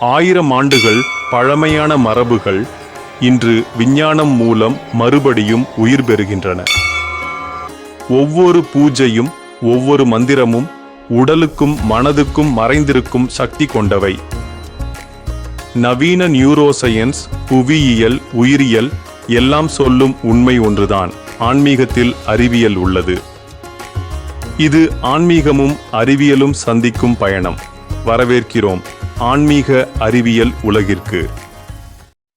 ஆயிரம் ஆண்டுகள் பழமையான மரபுகள் இன்று விஞ்ஞானம் மூலம் மறுபடியும் உயிர் பெறுகின்றன. ஒவ்வொரு பூஜையும் ஒவ்வொரு மந்திரமும் உடலுக்கும் மனதுக்கும் மறைந்திருக்கும் சக்தி கொண்டவை. நவீன நியூரோசயன்ஸ் புவியியல் உயிரியல் எல்லாம் சொல்லும் உண்மை ஒன்றுதான் ஆன்மீகத்தில் அறிவியல் உள்ளது. இது ஆன்மீகமும் அறிவியலும் சந்திக்கும் பயணம். வரவேற்கிறோம். ஆன்மீக அறிவியல் உலகிற்கு.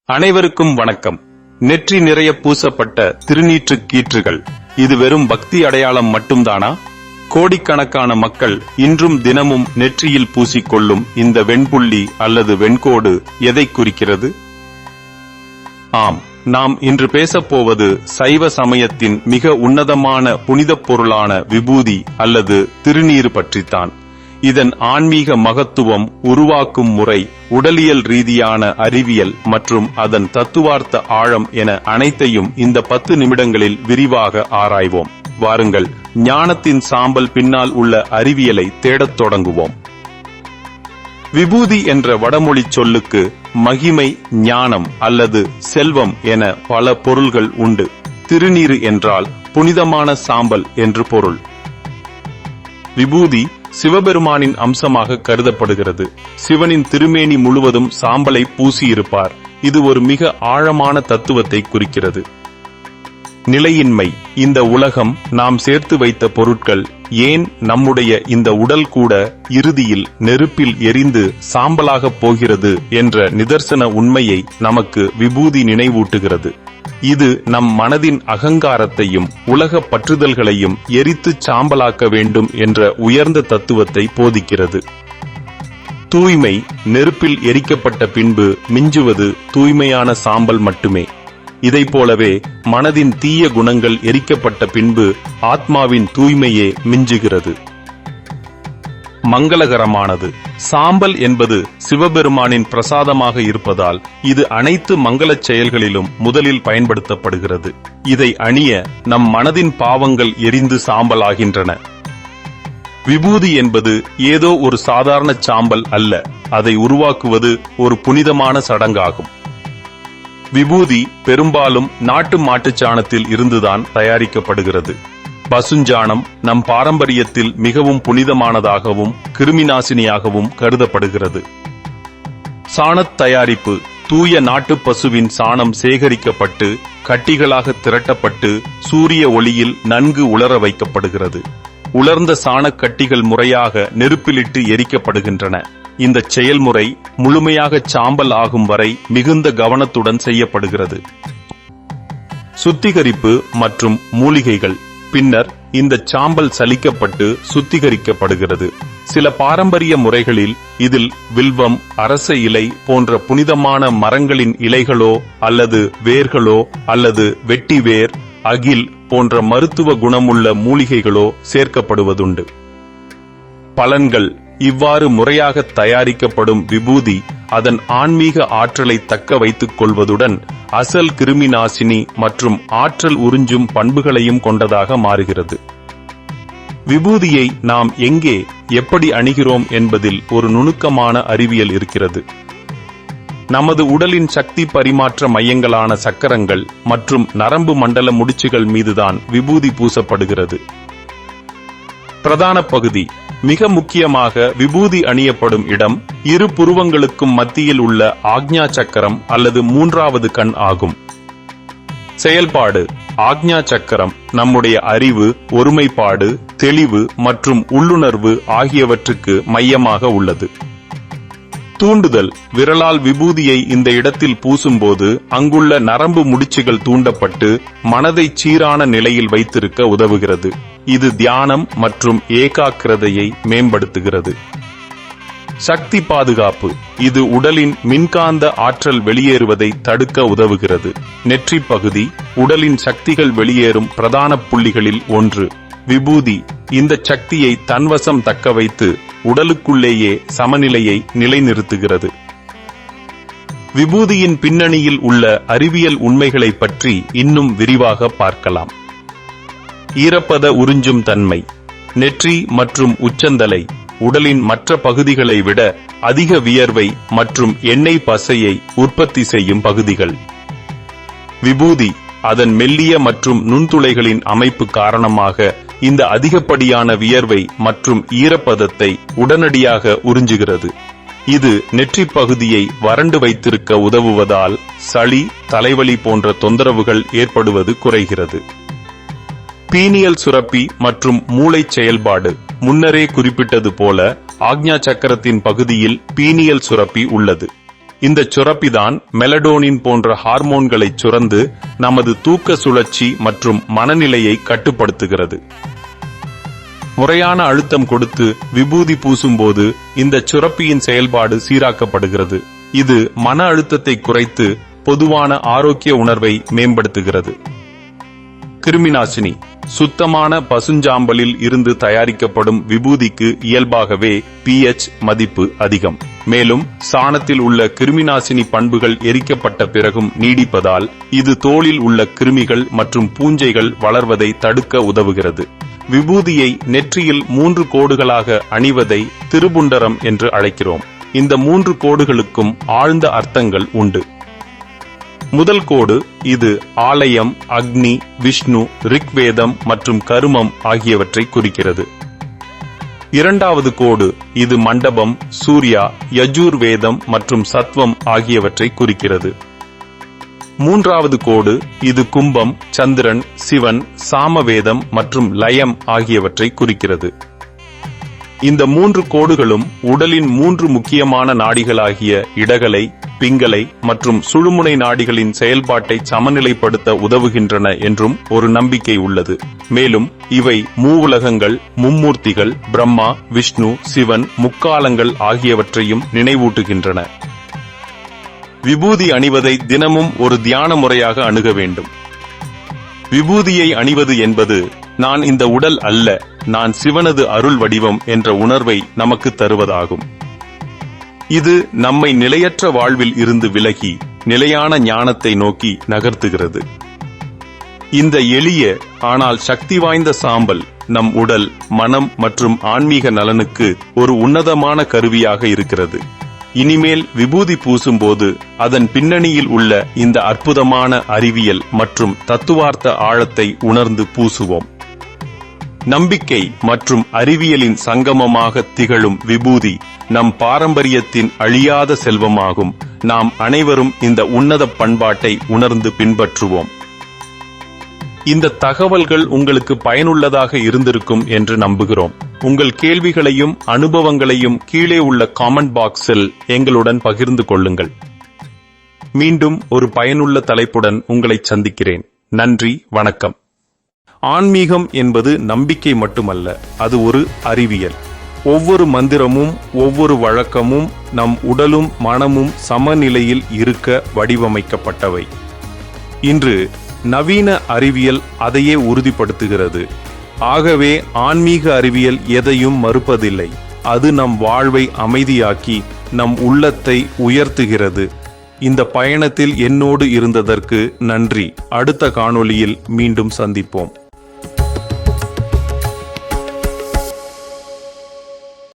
அனைவருக்கும் வணக்கம். நெற்றி நிறைய பூசப்பட்ட திருநீற்று கீற்றுகள். இது வெறும் பக்தி அடையாளம் மட்டும்தானா? கோடிக்கணக்கான மக்கள் இன்றும் தினமும் நெற்றியில் பூசிக்கொள்ளும் இந்த வெண்புள்ளி அல்லது வெண்கோடு எதை குறிக்கிறது? ஆம் நாம் இன்று பேசப்போவது சைவ சமயத்தின் மிக உன்னதமான புனிதப் பொருளான விபூதி அல்லது திருநீர் பற்றித்தான். இதன் ஆன்மீக மகத்துவம் உருவாக்கும் முறை உடலியல் ரீதியான அறிவியல் மற்றும் அதன் தத்துவார்த்த ஆழம் என அனைத்தையும் இந்த பத்து நிமிடங்களில் விரிவாக ஆராய்வோம். வாருங்கள் ஞானத்தின் சாம்பல் பின்னால் உள்ள அறிவியலை தேடத் தொடங்குவோம். விபூதி என்ற வடமொழி சொல்லுக்கு மகிமை ஞானம் அல்லது செல்வம் என பல பொருள்கள் உண்டு. திருநீறு என்றால் புனிதமான சாம்பல் என்று பொருள். விபூதி சிவபெருமானின் அம்சமாக கருதப்படுகிறது. சிவனின் திருமேனி முழுவதும் சாம்பலை பூசியிருப்பார். இது ஒரு மிக ஆழமான தத்துவத்தை குறிக்கிறது. நிலையின்மை. இந்த உலகம் நாம் சேர்த்து வைத்த பொருட்கள் ஏன் நம்முடைய இந்த உடல் கூட இறுதியில் நெருப்பில் எரிந்து சாம்பலாகப் போகிறது என்ற நிதர்சன உண்மையை நமக்கு விபூதி நினைவூட்டுகிறது. இது நம் மனதின் அகங்காரத்தையும் உலக பற்றுதல்களையும் எரித்துச் சாம்பலாக்க வேண்டும் என்ற உயர்ந்த தத்துவத்தை போதிக்கிறது. தூய்மை நெருப்பில் எரிக்கப்பட்ட பின்பு மிஞ்சுவது தூய்மையான சாம்பல் மட்டுமே. இதைப் போலவே மனதின் தீய குணங்கள் எரிக்கப்பட்ட பின்பு ஆத்மாவின் தூய்மையே மிஞ்சுகிறது. மங்களகரமானது. சாம்பல் என்பது சிவபெருமானின் பிரசாதமாக இருப்பதால் இது அனைத்து மங்களச் செயல்களிலும் முதலில் பயன்படுத்தப்படுகிறது. இதை அணிய நம் மனதின் பாவங்கள் எரிந்து சாம்பலாகின்றன. விபூதி என்பது ஏதோ ஒரு சாதாரண சாம்பல் அல்ல. அதை உருவாக்குவது ஒரு புனிதமான சடங்காகும். விபூதி பெரும்பாலும் நாட்டு மாட்டுச் சாணத்தில் இருந்துதான் தயாரிக்கப்படுகிறது. பசுஞ்சாணம் நம் பாரம்பரியத்தில் மிகவும் புனிதமானதாகவும் கிருமிநாசினியாகவும் கருதப்படுகிறது. சாணத் தயாரிப்பு தூய நாட்டு பசுவின் சாணம் சேகரிக்கப்பட்டு கட்டிகளாக திரட்டப்பட்டு சூரிய ஒளியில் நன்கு உலர வைக்கப்படுகிறது. உலர்ந்த சாணக் கட்டிகள் முறையாக நெருப்பிலிட்டு எரிக்கப்படுகின்றன. இந்த செயல்முறை முழுமையாக சாம்பல் ஆகும் வரை மிகுந்த கவனத்துடன் செய்யப்படுகிறது. சுத்திகரிப்பு மற்றும் மூலிகைகள். பின்னர் இந்த சாம்பல் சலிக்கப்பட்டு சுத்திகரிக்கப்படுகிறது. சில பாரம்பரிய முறைகளில் இதில் வில்வம் அரச இலை போன்ற புனிதமான மரங்களின் இலைகளோ அல்லது வேர்களோ அல்லது வெட்டி வேர் அகில் போன்ற மருத்துவ குணமுள்ள மூலிகைகளோ சேர்க்கப்படுவதுண்டு. பலன்கள் இவ்வாறு முறையாக தயாரிக்கப்படும் விபூதி அதன் ஆன்மீக ஆற்றலை தக்க வைத்துக் கொள்வதுடன் அசல் கிருமி நாசினி மற்றும் ஆற்றல் உறிஞ்சும் பண்புகளையும் கொண்டதாக மாறுகிறது. விபூதியை நாம் எங்கே எப்படி அணிகிறோம் என்பதில் ஒரு நுணுக்கமான அறிவியல் இருக்கிறது. நமது உடலின் சக்தி பரிமாற்ற மையங்களான சக்கரங்கள் மற்றும் நரம்பு மண்டல முடிச்சுகள் மீதுதான் விபூதி பூசப்படுகிறது. பிரதான பகுதி மிக முக்கியமாக விபூதி அணியப்படும் இடம் இரு புருவங்களுக்கும் மத்தியில் உள்ள ஆக்ஞா சக்கரம் அல்லது மூன்றாவது கண் ஆகும். செயல்பாடு. ஆக்ஞா சக்கரம் நம்முடைய அறிவு ஒருமைப்பாடு தெளிவு மற்றும் உள்ளுணர்வு ஆகியவற்றுக்கு மையமாக உள்ளது. தூண்டுதல். விரலால் விபூதியை இந்த இடத்தில் பூசும்போது அங்குள்ள நரம்பு முடிச்சுகள் தூண்டப்பட்டு மனதை சீரான நிலையில் வைத்திருக்க உதவுகிறது. இது தியானம் மற்றும் ஏகாக்கிரதையை மேம்படுத்துகிறது. சக்தி பாதுகாப்பு. இது உடலின் மின்காந்த ஆற்றல் வெளியேறுவதை தடுக்க உதவுகிறது. நெற்றி பகுதி. உடலின் சக்திகள் வெளியேறும் பிரதான புள்ளிகளில் ஒன்று. விபூதி. இந்த சக்தியை தன்வசம் தக்க வைத்து உடலுக்குள்ளேயே சமநிலையை நிலைநிறுத்துகிறது. விபூதியின் பின்னணியில் உள்ள அறிவியல் உண்மைகளை பற்றி இன்னும் விரிவாக பார்க்கலாம். ஈரப்பத உறிஞ்சும் தன்மை நெற்றி மற்றும் உச்சந்தலை உடலின் மற்ற பகுதிகளை விட அதிக வியர்வை மற்றும் எண்ணெய் பசையை உற்பத்தி செய்யும் பகுதிகள். விபூதி அதன் மெல்லிய மற்றும் நுண்துளைகளின் அமைப்பு காரணமாக இந்த அதிகப்படியான வியர்வை மற்றும் ஈரப்பதத்தை உடனடியாக உறிஞ்சுகிறது. இது நெற்றி பகுதியை வறண்டு வைத்திருக்க உதவுவதால் சளி தலைவலி போன்ற தொந்தரவுகள் ஏற்படுவது குறைகிறது. பீனியல் சுரப்பி மற்றும் மூளைச் செயல்பாடு. முன்னரே குறிப்பிட்டது போல ஆக்ஞா சக்கரத்தின் பகுதியில் பீனியல் சுரப்பி உள்ளது. இந்த சுரப்பிதான் மெலடோனின் போன்ற ஹார்மோன்களை சுரந்து நமது தூக்க சுழற்சி மற்றும் மனநிலையை கட்டுப்படுத்துகிறது. முறையான அழுத்தம் கொடுத்து விபூதி பூசும்போது இந்த சுரப்பியின் செயல்பாடு சீராக்கப்படுகிறது. இது மன அழுத்தத்தை குறைத்து பொதுவான ஆரோக்கிய உணர்வை மேம்படுத்துகிறது. கிருமிநாசினி சுத்தமான பசுஞ்சாம்பலில் இருந்து தயாரிக்கப்படும் விபூதிக்கு இயல்பாகவே pH மதிப்பு அதிகம். மேலும் சாணத்தில் உள்ள கிருமிநாசினி பண்புகள் எரிக்கப்பட்ட பிறகும் நீடிப்பதால் இது தோளில் உள்ள கிருமிகள் மற்றும் பூஞ்சைகள் வளர்வதை தடுக்க உதவுகிறது. விபூதியை நெற்றியில் மூன்று கோடுகளாக அணிவதை திருபுண்டரம் என்று அழைக்கிறோம். இந்த மூன்று கோடுகளுக்கும் ஆழ்ந்த அர்த்தங்கள் உண்டு. முதல் கோடு இது ஆலயம் அக்னி விஷ்ணு ரிக்வேதம் மற்றும் கருமம் ஆகியவற்றை குறிக்கிறது. இரண்டாவது கோடு இது மண்டபம் சூர்யா யஜூர் வேதம் மற்றும் சத்வம் ஆகியவற்றை குறிக்கிறது. மூன்றாவது கோடு இது கும்பம் சந்திரன் சிவன் சாமவேதம் மற்றும் லயம் ஆகியவற்றை குறிக்கிறது. இந்த மூன்று கோடுகளும் உடலின் மூன்று முக்கியமான நாடிகளாகிய இடகலை பிங்கலை மற்றும் சுழுமுனை நாடிகளின் செயல்பாட்டை சமநிலைப்படுத்த உதவுகின்றன என்றும் ஒரு நம்பிக்கை உள்ளது. மேலும் இவை மூவுலகங்கள் மும்மூர்த்திகள் பிரம்மா விஷ்ணு சிவன் முக்காலங்கள் ஆகியவற்றையும் நினைவூட்டுகின்றன. விபூதி அணிவதை தினமும் ஒரு தியான முறையாக அணுக வேண்டும். விபூதியை அணிவது என்பது நான் இந்த உடல் அல்ல நான் சிவனது அருள் வடிவம் என்ற உணர்வை நமக்கு தருவதாகும். இது நம்மை நிலையற்ற வாழ்வில் இருந்து விலகி நிலையான ஞானத்தை நோக்கி நகர்த்துகிறது. இந்த எளிய ஆனால் சக்தி வாய்ந்த சாம்பல் நம் உடல் மனம் மற்றும் ஆன்மீக நலனுக்கு ஒரு உன்னதமான கருவியாக இருக்கிறது. இனிமேல் விபூதி பூசும்போது அதன் பின்னணியில் உள்ள இந்த அற்புதமான அறிவியல் மற்றும் தத்துவார்த்த ஆழத்தை உணர்ந்து பூசுவோம். நம்பிக்கை மற்றும் அறிவியலின் சங்கமமாக திகழும் விபூதி நம் பாரம்பரியத்தின் அழியாத செல்வமாகும். நாம் அனைவரும் இந்த உன்னத பண்பாட்டை உணர்ந்து பின்பற்றுவோம். இந்த தகவல்கள் உங்களுக்கு பயனுள்ளதாக இருந்திருக்கும் என்று நம்புகிறோம். உங்கள் கேள்விகளையும் அனுபவங்களையும் கீழே உள்ள காமெண்ட் பாக்ஸில் எங்களுடன் பகிர்ந்து கொள்ளுங்கள். மீண்டும் ஒரு பயனுள்ள தலைப்புடன் உங்களை சந்திக்கிறேன். நன்றி வணக்கம். ஆன்மீகம் என்பது நம்பிக்கை மட்டுமல்ல அது ஒரு அறிவியல். ஒவ்வொரு மந்திரமும் ஒவ்வொரு வழக்கமும் நம் உடலும் மனமும் சமநிலையில் இருக்க வடிவமைக்கப்பட்டவை. இன்று நவீன அறிவியல் அதையே உறுதிப்படுத்துகிறது. ஆகவே ஆன்மீக அறிவியல் எதையும் மறுப்பதில்லை. அது நம் வாழ்வை அமைதியாக்கி நம் உள்ளத்தை உயர்த்துகிறது. இந்த பயணத்தில் என்னோடு இருந்ததற்கு நன்றி. அடுத்த காணொளியில் மீண்டும் சந்திப்போம்.